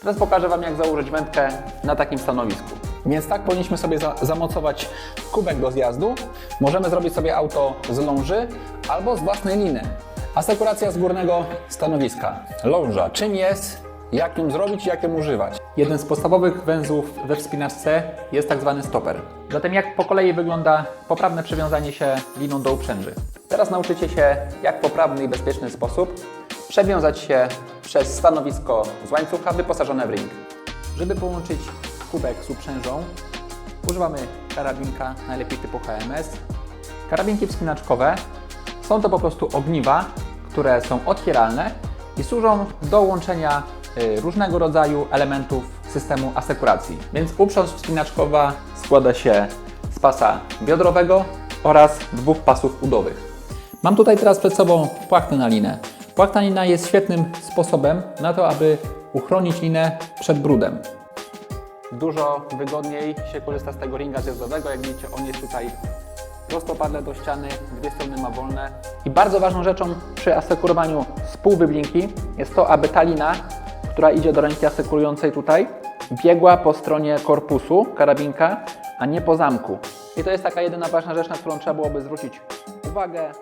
Teraz pokażę Wam, jak założyć wędkę na takim stanowisku. Więc tak powinniśmy sobie za zamocować kubek do zjazdu. Możemy zrobić sobie auto z ląży albo z własnej liny. Asekuracja z górnego stanowiska. Ląża. Czym jest? Jak ją zrobić i jak ją używać? Jeden z podstawowych węzłów we wspinaczce jest tak zwany stoper. Zatem jak po kolei wygląda poprawne przywiązanie się liną do uprzęży? Teraz nauczycie się, jak w poprawny i bezpieczny sposób przewiązać się przez stanowisko z łańcucha wyposażone w ring. Żeby połączyć kubek z uprzężą, używamy karabinka, najlepiej typu HMS. Karabinki wspinaczkowe są to po prostu ogniwa, które są otwieralne i służą do łączenia y, różnego rodzaju elementów systemu asekuracji. Więc uprząż wspinaczkowa składa się z pasa biodrowego oraz dwóch pasów udowych. Mam tutaj teraz przed sobą płachtę na linę. Płachta lina jest świetnym sposobem na to, aby uchronić linę przed brudem. Dużo wygodniej się korzysta z tego ringa zjazdowego. Jak widzicie, on jest tutaj prostopadle do ściany, dwie strony ma wolne. I bardzo ważną rzeczą przy asekurowaniu z półwyblinki jest to, aby ta lina, która idzie do ręki asekurującej tutaj, biegła po stronie korpusu karabinka, a nie po zamku. I to jest taka jedyna ważna rzecz, na którą trzeba byłoby zwrócić uwagę.